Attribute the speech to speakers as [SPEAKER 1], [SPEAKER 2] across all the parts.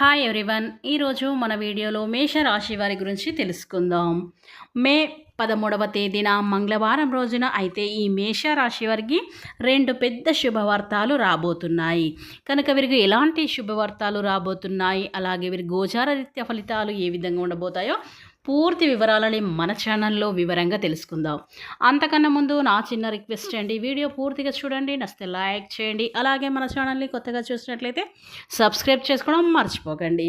[SPEAKER 1] Hi everyone ఈరోజు మన వీడియోలో మేషరాశి వారి గురించి తెలుసుకుందాం. మే పదమూడవ తేదీన మంగళవారం రోజున అయితే ఈ మేషరాశి వారికి రెండు పెద్ద శుభవార్తలు రాబోతున్నాయి. కనుక వీరికి ఎలాంటి శుభవార్తలు రాబోతున్నాయి? అలాగే వీరి గోచార రీత్య ఫలితాలు ఏ విధంగా ఉండబోతాయో పూర్తి వివరాలని మన ఛానల్లో వివరంగా తెలుసుకుందాం. అంతకన్నా ముందు నా చిన్న రిక్వెస్ట్ అండి. వీడియో పూర్తిగా చూడండి నచ్చితే లైక్ చేయండి. అలాగే మన ఛానల్ని కొత్తగా చూసినట్లయితే సబ్స్క్రైబ్ చేసుకోవడం మర్చిపోకండి.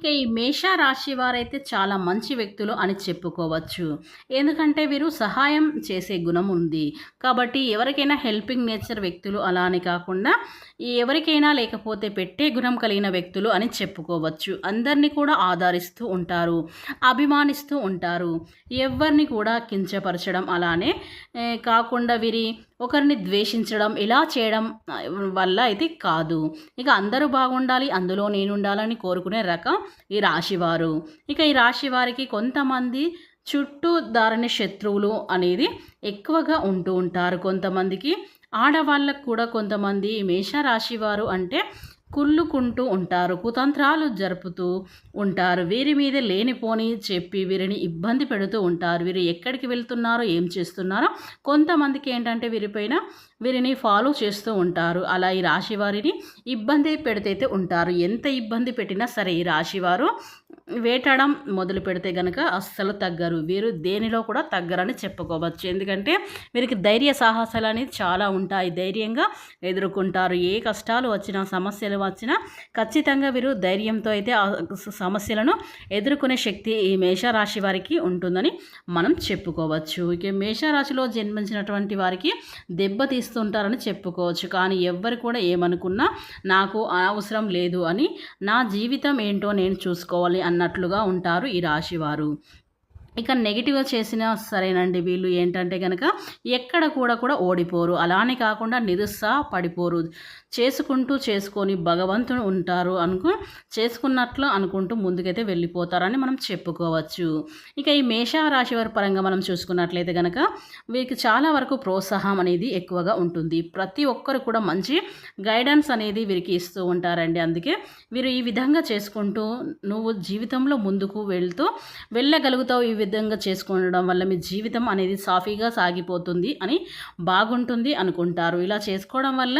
[SPEAKER 1] ఇక ఈ మేష రాశి వారైతే చాలా మంచి వ్యక్తులు అని చెప్పుకోవచ్చు. ఎందుకంటే వీరు సహాయం చేసే గుణం ఉంది. కాబట్టి ఎవరికైనా హెల్పింగ్ నేచర్ వ్యక్తులు అలా అని కాకుండా ఎవరికైనా లేకపోతే పెట్టే గుణం కలిగిన వ్యక్తులు అని చెప్పుకోవచ్చు. అందరినీ కూడా ఆదరిస్తూ ఉంటారు అభిమానిస్తూ ఉంటారు. ఎవరిని కూడా కించపరచడం అలానే కాకుండా వీరి ఒకరిని ద్వేషించడం ఇలా చేయడం వల్ల అయితే కాదు. ఇక అందరూ బాగుండాలి అందులో నేను ఉండాలని కోరుకునే రకం ఈ రాశివారు. ఇక ఈ రాశి వారికి కొంతమంది చుట్టూ దారిన శత్రువులు అనేది ఎక్కువగా ఉంటూ ఉంటారు. కొంతమందికి ఆడవాళ్ళకు కూడా కొంతమంది మేష మేషరాశి వారు అంటే కుళ్ళుకుంటూ ఉంటారు. కుతంత్రాలు జరుపుతూ ఉంటారు. వీరి మీద లేనిపోని చెప్పి వీరిని ఇబ్బంది పెడుతూ ఉంటారు. వీరు ఎక్కడికి వెళ్తున్నారో ఏం చేస్తున్నారో కొంతమందికి ఏంటంటే వీరిపైన వీరిని ఫాలో చేస్తూ ఉంటారు. అలా ఈ రాశి వారిని ఇబ్బంది పెడితే ఉంటారు. ఎంత ఇబ్బంది పెట్టినా సరే ఈ రాశివారు వేటాడడం మొదలు పెడితే గనక అస్సలు తగ్గరు. వీరు దేనిలో కూడా తగ్గరని చెప్పుకోవచ్చు. ఎందుకంటే వీరికి ధైర్య సాహసాలు అనేది చాలా ఉంటాయి. ధైర్యంగా ఎదుర్కొంటారు. ఏ కష్టాలు వచ్చినా సమస్యలు వచ్చినా ఖచ్చితంగా వీరు ధైర్యంతో అయితే ఆ సమస్యలను ఎదుర్కొనే శక్తి ఈ మేషరాశి వారికి ఉంటుందని మనం చెప్పుకోవచ్చు. ఇక మేషరాశిలో జన్మించినటువంటి వారికి దెబ్బ ఇస్తుంటారని చెప్పుకోవచ్చు. కానీ ఎవ్వరు కూడా ఏమనుకున్నా నాకు అవసరం లేదు అని నా జీవితం ఏంటో నేను చూసుకోవాలి అన్నట్లుగా ఉంటారు ఈ రాశివారు. ఇక నెగిటివ్గా చేసినా సరేనండి వీళ్ళు ఏంటంటే కనుక ఎక్కడ కూడా కూడా ఓడిపోరు. అలానే కాకుండా నిరుత్సాహపడిపోరు చేసుకుంటూ చేసుకొని భగవంతుడు ఉంటారు అనుకు చేసుకున్నట్లు అనుకుంటూ ముందుకైతే వెళ్ళిపోతారని మనం చెప్పుకోవచ్చు. ఇక ఈ మేషరాశి వారి పరంగా మనం చూసుకున్నట్లయితే కనుక వీరికి చాలా వరకు ప్రోత్సాహం అనేది ఎక్కువగా ఉంటుంది. ప్రతి ఒక్కరు కూడా మంచి గైడెన్స్ అనేది వీరికి ఇస్తూ ఉంటారండి. అందుకే వీరు ఈ విధంగా చేసుకుంటూ నువ్వు జీవితంలో ముందుకు వెళ్తూ వెళ్ళగలుగుతావు. ఈ విధంగా చేసుకోవడం వల్ల మీ జీవితం అనేది సాఫీగా సాగిపోతుంది అని బాగుంటుంది అనుకుంటారు. ఇలా చేసుకోవడం వల్ల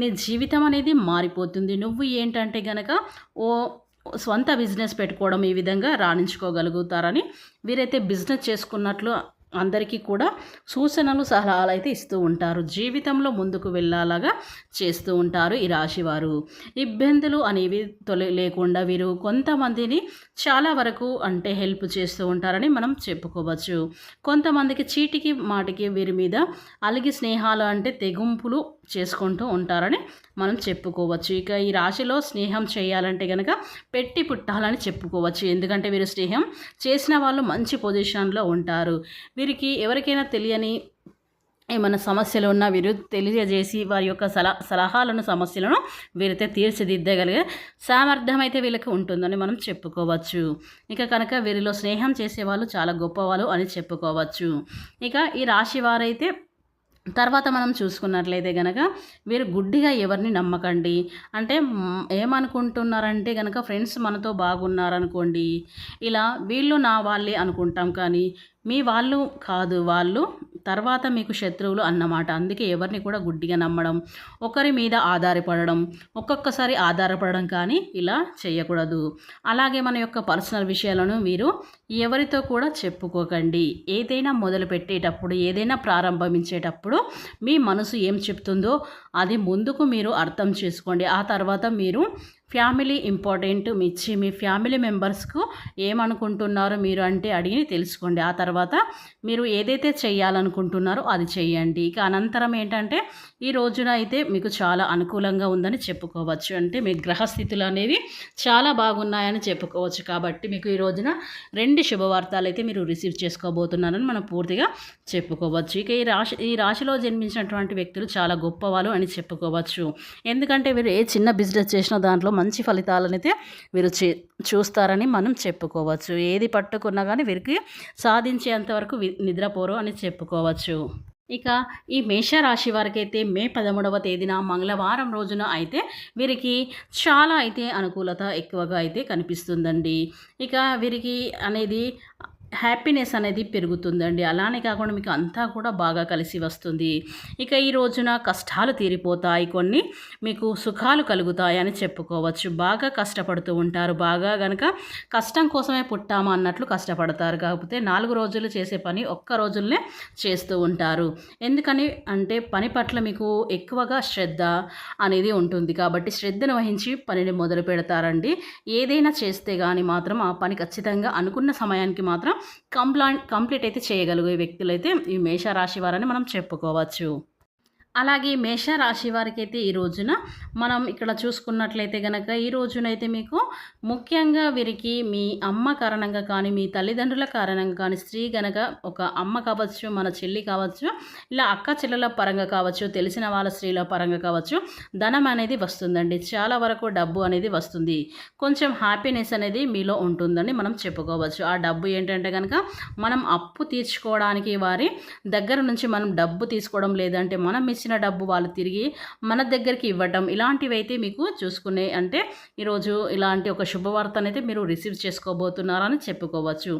[SPEAKER 1] నీ జీవితం అనేది మారిపోతుంది. నువ్వు ఏంటంటే గనక ఓ సొంత బిజినెస్ పెట్టుకోవడం ఈ విధంగా రాణించుకోగలుగుతారని వీరైతే బిజినెస్ చేసుకున్నట్లు అందరికీ కూడా సూచనలు సలహాలు అయితే ఇస్తూ ఉంటారు. జీవితంలో ముందుకు వెళ్ళాలాగా చేస్తూ ఉంటారు ఈ రాశివారు. ఇబ్బందులు అనేవి తొలి లేకుండా వీరు కొంతమందిని చాలా వరకు అంటే హెల్ప్ చేస్తూ ఉంటారని మనం చెప్పుకోవచ్చు. కొంతమందికి చీటికి మాటికి వీరి మీద అలిగి స్నేహాలు అంటే తెగుంపులు చేసుకుంటూ ఉంటారని మనం చెప్పుకోవచ్చు. ఇక ఈ రాశిలో స్నేహం చేయాలంటే కనుక పెట్టి పుట్టాలని చెప్పుకోవచ్చు. ఎందుకంటే వీరు స్నేహం చేసిన వాళ్ళు మంచి పొజిషన్లో ఉంటారు. వీరికి ఎవరికైనా తెలియని ఏమైనా సమస్యలు ఉన్నా వీరు తెలియజేసి వారి యొక్క సలహా సలహాలను సమస్యలను వీరైతే తీర్చిదిద్దగలిగే సామర్థ్యం అయితే వీళ్ళకి ఉంటుందని మనం చెప్పుకోవచ్చు. ఇక కనుక వీరిలో స్నేహం చేసేవాళ్ళు చాలా గొప్పవాళ్ళు అని చెప్పుకోవచ్చు. ఇక ఈ రాశి వారైతే తర్వాత మనం చూసుకున్నట్లయితే కనుక వీరు గుడ్డిగా ఎవరిని నమ్మకండి. అంటే ఏమనుకుంటున్నారంటే కనుక ఫ్రెండ్స్ మనతో బాగున్నారనుకోండి. ఇలా వీళ్ళు నా వాళ్ళే అనుకుంటాం కానీ మీ వాళ్ళు కాదు. వాళ్ళు తర్వాత మీకు శత్రువులు అన్నమాట. అందుకే ఎవరిని కూడా గుడ్డిగా నమ్మడం ఒకరి మీద ఆధారపడడం ఒక్కొక్కసారి ఆధారపడడం కానీ ఇలా చేయకూడదు. అలాగే మన యొక్క పర్సనల్ విషయాలను మీరు ఎవరితో కూడా చెప్పుకోకండి. ఏదైనా మొదలుపెట్టేటప్పుడు ఏదైనా ప్రారంభించేటప్పుడు మీ మనసు ఏం చెప్తుందో అది ముందుకు మీరు అర్థం చేసుకోండి. ఆ తర్వాత మీరు ఫ్యామిలీ ఇంపార్టెంట్ మిచ్చి మీ ఫ్యామిలీ మెంబర్స్కు ఏమనుకుంటున్నారో మీరు అంటే అడిగి తెలుసుకోండి. ఆ తర్వాత మీరు ఏదైతే చేయాలనుకుంటున్నారో అది చేయండి ఇక అనంతరం ఏంటంటే ఈ రోజున అయితే మీకు చాలా అనుకూలంగా ఉందని చెప్పుకోవచ్చు. అంటే మీ గ్రహస్థితులు అనేవి చాలా బాగున్నాయని చెప్పుకోవచ్చు. కాబట్టి మీకు ఈ రోజున రెండు శుభవార్తలు అయితే మీరు రిసీవ్ చేసుకోబోతున్నారని మనం పూర్తిగా చెప్పుకోవచ్చు. ఇక ఈ రాశి ఈ రాశిలో జన్మించినటువంటి వ్యక్తులు చాలా గొప్పవాళ్ళు అని చెప్పుకోవచ్చు. ఎందుకంటే వీరు ఏ చిన్న బిజినెస్ చేసినా దాంట్లో మంచి ఫలితాలనైతే వీరు చే చూస్తారని మనం చెప్పుకోవచ్చు. ఏది పట్టుకున్నా కానీ వీరికి సాధించేంత వరకు వి- నిద్రపోరు అని చెప్పుకోవచ్చు. ఇక ఈ మేషరాశి వారికి అయితే మే పదమూడవ తేదీన మంగళవారం రోజున అయితే వీరికి చాలా అయితే అనుకూలత ఎక్కువగా అయితే కనిపిస్తుందండి. ఇక వీరికి అనేది హ్యాపీనెస్ అనేది పెరుగుతుందండి. అలానే కాకుండా మీకు అంతా కూడా బాగా కలిసి వస్తుంది. ఇక ఈ రోజున కష్టాలు తీరిపోతాయి. కొన్ని మీకు సుఖాలు కలుగుతాయని చెప్పుకోవచ్చు. బాగా కష్టపడుతూ ఉంటారు. బాగా గనక కష్టం కోసమే పుట్టామా అన్నట్లు కష్టపడతారు. కాకపోతే నాలుగు రోజులు చేసే పని ఒక్క రోజులనే చేస్తూ ఉంటారు. ఎందుకని అంటే పని పట్ల మీకు ఎక్కువగా శ్రద్ధ అనేది ఉంటుంది. కాబట్టి శ్రద్ధను వహించి పనిని మొదలు పెడతారండి. ఏదైనా చేస్తే కానీ మాత్రం ఆ పని ఖచ్చితంగా అనుకున్న సమయానికి మాత్రం కంప్లా కంప్లీట్ అయితే చేయగలిగే వ్యక్తులైతే ఈ మేషరాశి వారని మనం చెప్పుకోవచ్చు. అలాగే మేషరాశి వారికి అయితే ఈ రోజున మనం ఇక్కడ చూసుకున్నట్లయితే కనుక ఈ రోజునైతే మీకు ముఖ్యంగా వీరికి మీ అమ్మ కారణంగా కానీ మీ తల్లిదండ్రుల కారణంగా కానీ స్త్రీ గనక ఒక అమ్మ కావచ్చు మన చెల్లి కావచ్చు ఇలా అక్క చెల్లెల పరంగా కావచ్చు తెలిసిన వాళ్ళ స్త్రీల పరంగా కావచ్చు ధనం అనేది వస్తుందండి. చాలా వరకు డబ్బు అనేది వస్తుంది. కొంచెం హ్యాపీనెస్ అనేది మీలో ఉంటుందని మనం చెప్పుకోవచ్చు. ఆ డబ్బు ఏంటంటే కనుక మనం అప్పు తీర్చుకోవడానికి వారి దగ్గర నుంచి మనం డబ్బు తీసుకోవడం లేదంటే మనం ఇచ్చిన డబ్బు వాళ్ళు తిరిగి మన దగ్గరికి ఇవ్వటం ఇలాంటివి అయితే మీకు చూసుకునే అంటే ఈరోజు ఇలాంటి ఒక శుభవార్తను అయితే మీరు రిసీవ్ చేసుకోబోతున్నారని చెప్పుకోవచ్చు.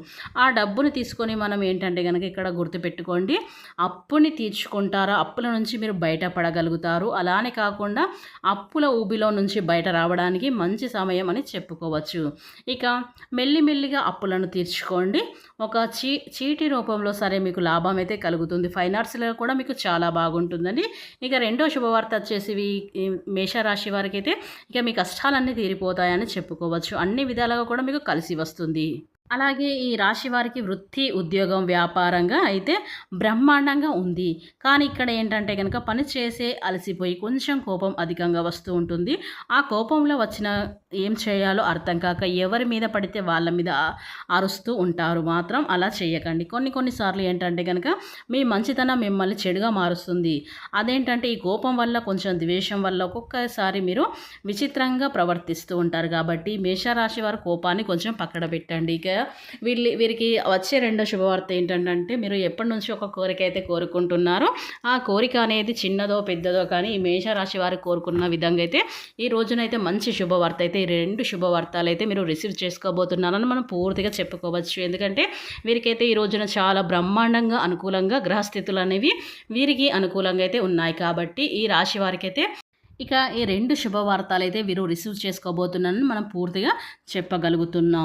[SPEAKER 1] ఆ డబ్బుని తీసుకొని మనం ఏంటంటే కనుక ఇక్కడ గుర్తుపెట్టుకోండి అప్పుని తీర్చుకుంటారా? అప్పుల నుంచి మీరు బయటపడగలుగుతారు. అలానే కాకుండా అప్పుల ఊబిలో నుంచి బయట రావడానికి మంచి సమయం అని చెప్పుకోవచ్చు. ఇక మెల్లిమెల్లిగా అప్పులను తీర్చుకోండి. ఒక చీ చీటి రూపంలో సరే మీకు లాభం అయితే కలుగుతుంది. ఫైనాన్స్లో కూడా మీకు చాలా బాగుంటుందని ఇక రెండో శుభవార్త వచ్చేసి మేషరాశి వారికి అయితే ఇక మీ కష్టాలన్నీ తీరిపోతాయని చెప్పుకోవచ్చు. అన్ని విధాలుగా కూడా మీకు కలిసి వస్తుంది. అలాగే ఈ రాశి వారికి వృత్తి ఉద్యోగం వ్యాపారంగా అయితే బ్రహ్మాండంగా ఉంది. కానీ ఇక్కడ ఏంటంటే కనుక పని చేసే అలసిపోయి కొంచెం కోపం అధికంగా వస్తూ ఉంటుంది. ఆ కోపంలో వచ్చిన ఏం చేయాలో అర్థం కాక ఎవరి మీద పడితే వాళ్ళ మీద అరుస్తూ ఉంటారు. మాత్రం అలా చేయకండి. కొన్ని కొన్నిసార్లు ఏంటంటే కనుక మీ మంచితనం మిమ్మల్ని చెడుగా మారుస్తుంది. అదేంటంటే ఈ కోపం వల్ల కొంచెం ద్వేషం వల్ల ఒక్కొక్కసారి మీరు విచిత్రంగా ప్రవర్తిస్తూ ఉంటారు. కాబట్టి మేషరాశి వారి కోపాన్ని కొంచెం పక్కన పెట్టండి. ఇక వీళ్ళు వీరికి వచ్చే రెండో శుభవార్త ఏంటంటే మీరు ఎప్పటి నుంచి ఒక కోరిక అయితే కోరుకుంటున్నారో ఆ కోరిక అనేది చిన్నదో పెద్దదో కానీ ఈ మేషరాశి వారు కోరుకున్న విధంగా అయితే ఈ రోజునైతే మంచి శుభవార్త అయితే ఈ రెండు శుభవార్తలు అయితే మీరు రిసీవ్ చేసుకోబోతున్నారని మనం పూర్తిగా చెప్పుకోవచ్చు. ఎందుకంటే వీరికైతే ఈ రోజున చాలా బ్రహ్మాండంగా అనుకూలంగా గ్రహస్థితులు అనేవి వీరికి అనుకూలంగా అయితే ఉన్నాయి. కాబట్టి ఈ రాశి వారికైతే ఇక ఈ రెండు శుభవార్తలు అయితే వీరు రిసీవ్ చేసుకోబోతున్నారని మనం పూర్తిగా చెప్పగలుగుతున్నాం.